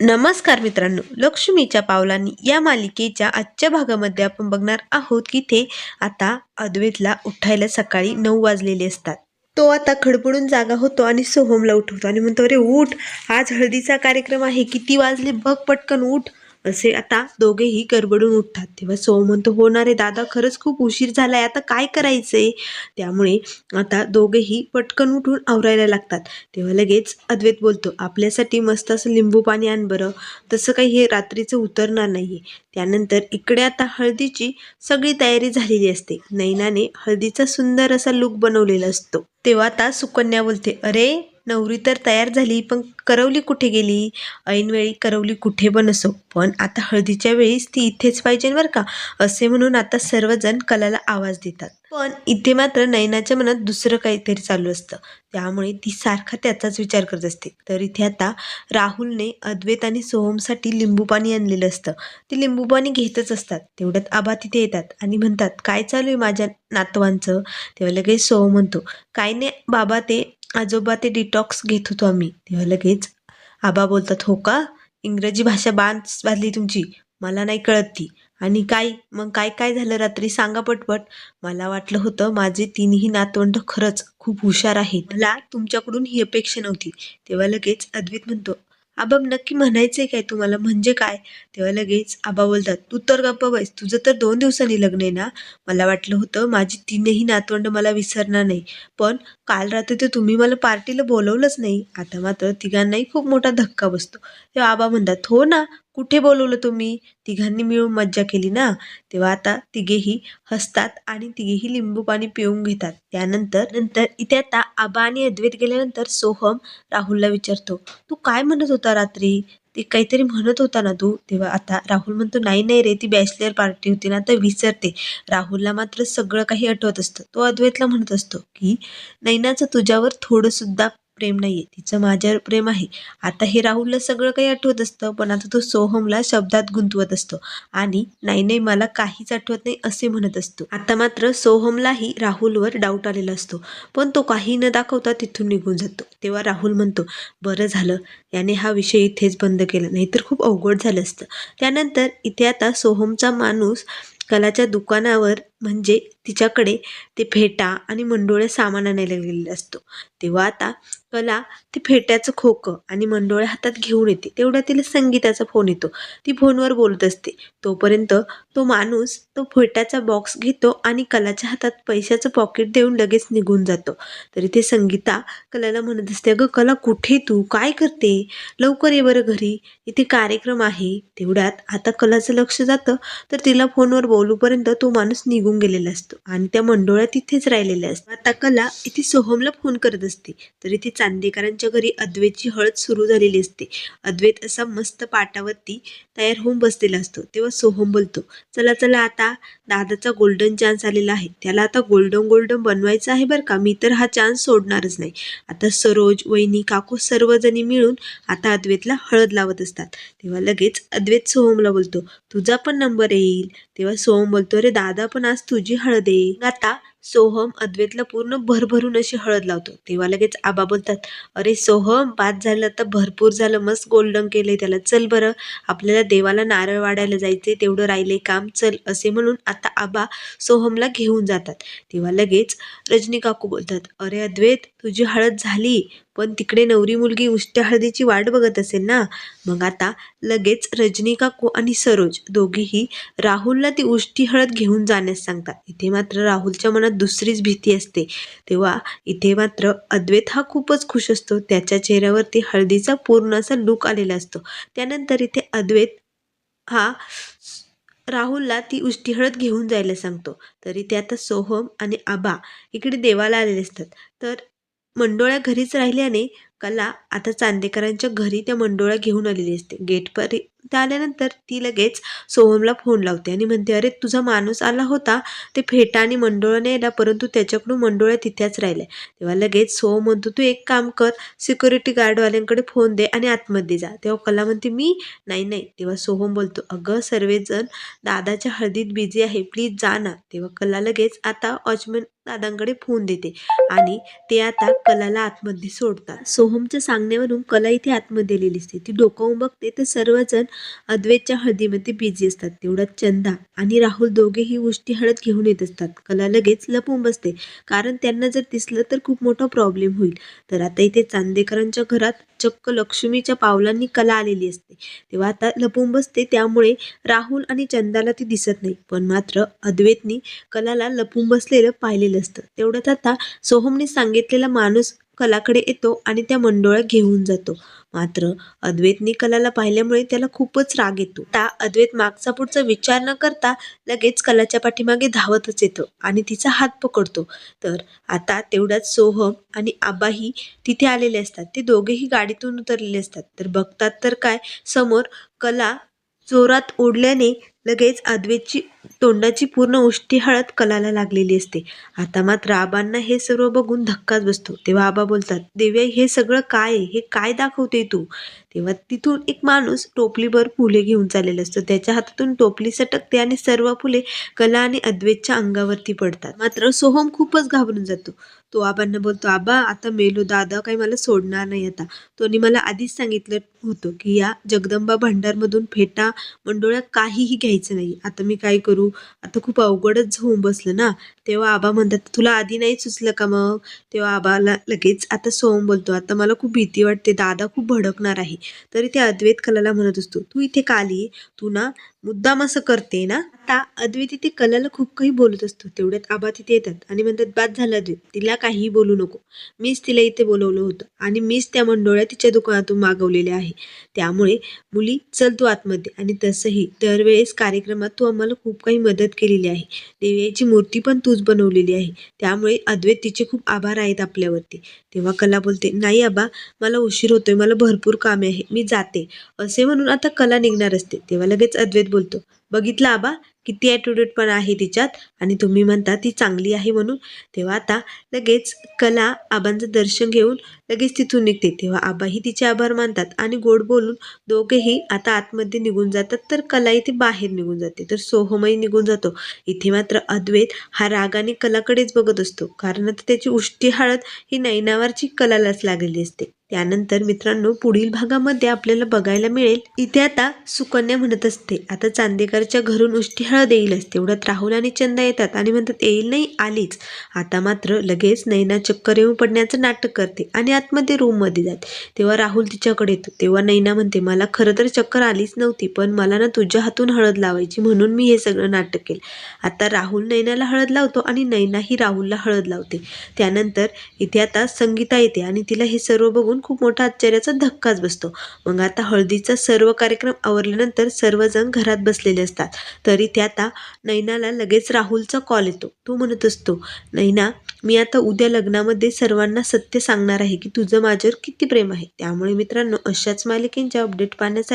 नमस्कार मित्रांनो लक्ष्मीच्या पावलांनी या मालिकेच्या आजच्या भागामध्ये आपण बघणार आहोत की ते आता अद्वैतला उठायला सकाळी नऊ वाजलेले असतात. तो आता खडबडून जागा होतो आणि सोहमला उठवतो आणि म्हणतो अरे उठ! आज हळदीचा कार्यक्रम आहे किती वाजले? बघ पटकन उठ! असे आता दोघेही गडबडून उठतात. तेव्हा सोहम म्हणतो होणार दादा खरंच खूप उशीर झालाय. आता काय करायचंय? त्यामुळे आता दोघेही पटकन उठून आवरायला लागतात. तेव्हा लगेच अद्वैत बोलतो आपल्यासाठी मस्त असं लिंबू पाणी आण बरं. तसं काही हे रात्रीचं उतरणार नाहीये. त्यानंतर इकडे आता हळदीची सगळी तयारी झालेली असते. नैनाने हळदीचा सुंदर असा लुक बनवलेला असतो. तेव्हा आता सुकन्या बोलते अरे नवरी तर तयार झाली पण करवली कुठे गेली? ऐनवेळी करवली कुठे पण असो पण आता हळदीच्या वेळीस ती इथेच पाहिजे बरं का असे म्हणून आता सर्वजण कलाला आवाज देतात. पण इथे मात्र नयनाच्या मनात दुसरं काहीतरी चालू असतं. त्यामुळे ती सारखा त्याचाच विचार करत असते. तर इथे आता राहुलने अद्वैत आणि सोहमसाठी लिंबू पाणी आणलेलं असतं. ते लिंबू पाणी घेतच असतात. तेवढ्यात आबा तिथे येतात आणि म्हणतात काय चालू आहे माझ्या नातवांचं? तेव्हा लगेच सोहम म्हणतो काय नाही बाबा ते आजोबा ते डिटॉक्स घेत होतो आम्ही. तेव्हा लगेच आबा बोलतात हो का? इंग्रजी भाषा बांध वाजली तुमची. मला नाही कळत ती. आणि काय? मग काय काय झालं रात्री? सांगा पटपट. मला वाटलं होतं माझे तिन्ही नातवंड खरंच खूप हुशार आहेत. मला तुमच्याकडून ही अपेक्षा नव्हती. तेव्हा लगेच अद्वित म्हणतो आबा नक्की म्हणायचंय काय तुम्हाला? म्हणजे काय? तेव्हा लगेच आबा बोलतात तू तर गप्प बैस. तुझं तर दोन दिवसांनी लग्न आहे ना? मला वाटलं होतं माझी तीनही नातवंड मला विसरणार नाही. पण काल रात्री तर तुम्ही मला पार्टीला बोलवलंच नाही. आता मात्र तिघांनाही खूप मोठा धक्का बसतो. तेव्हा आबा म्हणतात हो ना कुठे बोलवलं तुम्ही? तिघांनी मिळून मज्जा केली ना? तेव्हा आता तिघेही हसतात आणि तिघेही लिंबू पाणी पिऊन घेतात. त्यानंतर नंतर इथे आता आबा आणि अद्वैत गेल्यानंतर सोहम राहुलला विचारतो तू काय म्हणत होता रात्री? ते काहीतरी म्हणत होता ना तू तेव्हा आता राहुल म्हणतो नाही नाही रे ती बॅचलर पार्टी होती ना तर विसरते. राहुलला मात्र सगळं काही आठवत असतं. तो अद्वैतला म्हणत असतो की नैनाचं तुझ्यावर थोडंसुद्धा प्रेम प्रेम नाहीये तिचं माझ्यावर प्रेम आहे. आता हे राहुलला सगळं काही आठवत असतं पण आता तो सोहमला शब्दात गुंतवत असतो. आणि नाही नाही मला काहीच आठवत नाही असे म्हणत असतो. आता मात्र सोहमलाही राहुलवर डाऊट आलेला असतो. पण तो काही न दाखवता तिथून निघून जातो. तेव्हा राहुल म्हणतो बरं झालं याने हा विषय इथेच बंद केला नाहीतर खूप अवघड झालं असतं. त्यानंतर इथे आता सोहमचा माणूस कलाच्या दुकानावर म्हणजे तिच्याकडे ते फेटा आणि मंडोळ्या सामान आणायला गेलेला असतो. तेव्हा आता कला ते फेट्याचं खोकं आणि मंडोळ्या हातात घेऊन येते. तेवढा तिला संगीताचा फोन येतो. ती फोनवर बोलत असते. तोपर्यंत तो माणूस तो फेट्याचा बॉक्स घेतो आणि कलाच्या हातात पैशाचं पॉकेट देऊन लगेच निघून जातो. तरी ते संगीता कलाला म्हणत असते अगं कला कुठे तू? काय करते? लवकर ये बरं घरी. इथे कार्यक्रम आहे. तेवढ्यात आता कलाचं लक्ष जातं. तर तिला फोनवर बोलूपर्यंत तो माणूस निघून गेलेला असतो. आणि त्या मंडोळ्या तिथेच राहिलेल्या असतात. आता कला इथे सोहमला फोन करत असते. तर इथे चांदेकरांच्या घरी अद्वैतची हळद सुरू झालेली असते. अद्वैत असा मस्त पाटावरती तयार होऊन बसलेला असतो. तेव्हा सोहम बोलतो चला चला आता दादाचा गोल्डन चान्स आलेला आहे. त्याला आता गोल्डन गोल्डन बनवायचं आहे बरं का? मी तर हा चान्स सोडणारच नाही. आता सरोज वहिनी काकू सर्वजणी मिळून आता अद्वैतला हळद लावत असतात. तेव्हा लगेच अद्वैत सोहमला बोलतो तुझा पण नंबर येईल. तेव्हा सोहम बोलतो अरे दादा पण आज आज तुझी हळद आहे. आता सोहम अद्वैतला पूर्ण भरभरून अशी हळद लावतो. तेव्हा लगेच आबा बोलतात अरे सोहम बाद झालं तर भरपूर झालं मस्त गोल्डन केलंय त्याला. चल बरं आपल्याला देवाला नारळ वाढायला जायचे तेवढं राहिले काम चल असे म्हणून आता आबा सोहमला घेऊन जातात. तेव्हा लगेच रजनी काकू बोलतात अरे अद्वैत तुझी हळद झाली. पण तिकडे नवरी मुलगी उष्ट्या हळदीची वाट बघत असेल ना? मग आता लगेच रजनी काकू आणि सरोज दोघीही राहुलला ती उष्टी हळद घेऊन जाण्यास सांगतात. इथे मात्र राहुलच्या मनात दुसरीच भीती असते. तेव्हा इथे मात्र अद्वैत हा खूपच खुश असतो. त्याच्या चेहऱ्यावरती हळदीचा पूर्ण असा लुक आलेला असतो. त्यानंतर इथे अद्वैत हा राहुलला ती उष्टी हळद घेऊन जायला सांगतो. तरी ते आता सोहम आणि आबा इकडे देवाला आलेले असतात. तर मंडोळ्या घरीच राहिल्याने कला आता चांदेकरांच्या घरी त्या मंडोळ्या घेऊन आलेली असते. गेटपर्यंत आल्यानंतर ती लगेच सोहमला फोन लावते आणि म्हणते अरे तुझा माणूस आला होता. ते फेटा आणि मंडोळा नेला परंतु त्याच्याकडून मंडोळ्या तिथेच राहिल्या. तेव्हा लगेच सोहम म्हणतो तू एक काम कर सिक्युरिटी गार्डवाल्यांकडे फोन दे आणि आतमध्ये जा. तेव्हा कला म्हणते मी? नाही नाही. तेव्हा सोहम बोलतो अगं सर्वजण दादाच्या हळदीत बिझी आहे. प्लीज जा ना. तेव्हा कला लगेच आता वॉचमन दादांकडे फोन देते. आणि ते आता कलाला आतमध्ये सोडतात. सोहमच्या सांगण्यावरून कला इथे आतमध्ये आलेली असते. ती डोकावून बघते तर सर्वजण अद्वैतच्या हळदीमध्ये बिझी असतात. तेवढ्यात चंदा आणि राहुल दोघेही गोष्टी हळद घेऊन येत असतात. कला लगेच लपून बसते. कारण त्यांना जर दिसलं तर खूप मोठा प्रॉब्लेम होईल. तर आता इथे चांदेकरांच्या घरात चक्क लक्ष्मीच्या पावलांनी कला आलेली असते. तेव्हा आता लपून बसते. त्यामुळे राहुल आणि चंदाला ती दिसत नाही. पण मात्र अद्वैतनी कलाला लपून बसलेलं पाहिलेलं असतं. तेवढ्यात आता सोहमने सांगितलेला माणूस कलाकडे येतो आणि त्या मंडोळ्या घेऊन जातो. मात्र अद्वैतने कलाला पाहिल्यामुळे त्याला खूपच राग येतो. आता अद्वैत मागचा पुढचा विचार न करता लगेच कलाच्या पाठीमागे धावतच येतो आणि तिचा हात पकडतो. तर आता तेवढ्यात सोहम आणि आबाही तिथे आलेले असतात. ते दोघेही गाडीतून उतरलेले असतात. तर बघतात तर काय? समोर कला जोरात ओढल्याने लगेच अद्वैतची तोंडाची पूर्ण उष्टी हळद कलाला लागलेली असते. आता मात्र आबांना हे सर्व बघून धक्काच बसतो. तेव्हा आबा बोलतात देव्या हे सगळं काय आहे? हे काय दाखवते तू? तेव्हा तिथून एक माणूस टोपलीभर फुले घेऊन चाललेला असतो. त्याच्या हातातून टोपली सटकते आणि सर्व फुले कला आणि अद्वैतच्या अंगावरती पडतात. मात्र सोहम खूपच घाबरून जातो. तो आबांना बोलतो आबा आता मेलो दादा काही मला सोडणार नाही आता. तोनी मला आधीच सांगितलं होतं की या जगदंबा भंडारमधून फेटा मंडोळ्या काहीही घ्यायचं नाही. आता मी काय करू? आता खूप अवघडच होऊन बसलं ना. तेव्हा आबा म्हणतात तुला आधी नाही सुचलं का मग? तेव्हा आबाला लगेच आता सोहम बोलतो आता मला खूप भीती वाटते. दादा खूप भडकणार आहे. तरी ते अद्वैत कलाला म्हणत असतो तू इथे का आली तू ना मुद्दाम असं करते ना आता अद्वैत इथे कलाला खूप काही बोलत असतो. तेवढ्यात आबा तिथे येतात आणि म्हणतात बाद झालं अद्वैत तिला काहीही बोलू नको. मीच तिला इथे बोलवलं होतं आणि मीच त्या मंडोळ्या तिच्या दुकानातून मागवलेल्या आहे. त्यामुळे मुली चल तू आतमध्ये. आणि तसंही दरवेळेस कार्यक्रमात तू आम्हाला खूप काही मदत केलेली आहे. देवीची मूर्ती पण तूच बनवलेली आहे. त्यामुळे अद्वैत तिचे खूप आभार आहेत आपल्यावरती. तेव्हा कला बोलते नाही आबा मला उशीर होतोय मला भरपूर कामे आहे मी जाते. असे म्हणून आता कला निघणार असते. तेव्हा लगेच अद्वैत बोलतो बघितलं आबा किती ॲटिट्यूड पण आहे तिच्यात आणि तुम्ही म्हणता ती चांगली आहे म्हणून. तेव्हा आता लगेच कला आबांचं दर्शन घेऊन लगेच तिथून निघते. तेव्हा आबाही तिचे आभार मानतात आणि गोड बोलून दोघेही आता आतमध्ये निघून जातात. तर कला इथे बाहेर निघून जाते. तर सोहमही निघून जातो. इथे मात्र अद्वैत हा रागाने कलाकडेच बघत असतो. कारण आता त्याची उष्टी हळद ही नैनावरची कलालाच लागलेली असते. त्यानंतर मित्रांनो पुढील भागामध्ये आपल्याला बघायला मिळेल. इथे आता सुकन्या म्हणत असते. आता चांदेकर चांदेकरच्या घरून उष्टी हळद येईलच तेवढ्यात राहुल आणि चंदा येतात आणि म्हणतात येईल नाही आलीच. आता मात्र लगेच नैना चक्कर येऊन पडण्याचं नाटक करते आणि आतमध्ये रूममध्ये जाते. तेव्हा राहुल तिच्याकडे येतो. तेव्हा नैना म्हणते मला खरं तर चक्कर आलीच नव्हती पण मला ना तुझ्या हातून हळद लावायची म्हणून मी हे सगळं नाटक केलं. आता राहुल नैनाला हळद लावतो आणि नैनाही राहुलला हळद लावते. त्यानंतर इथे आता संगीता येते आणि तिला हे सर्व बघून खूप मोठा आश्चर्याचा धक्काच बसतो. मग आता हळदीचा सर्व कार्यक्रम आवरल्यानंतर सर्वजण घरात बसलेले असतात. तरी ते आता नैनाला लगेच राहुलचा कॉल येतो. तो म्हणत असतो नैना मी आता उद्या लग्नामध्ये सर्वांना सत्य सांगणार आहे की तुझं माझ्यावर किती प्रेम आहे. त्यामुळे मित्रांनो अशाच मालिकेंच्या अपडेट पाहण्यासाठी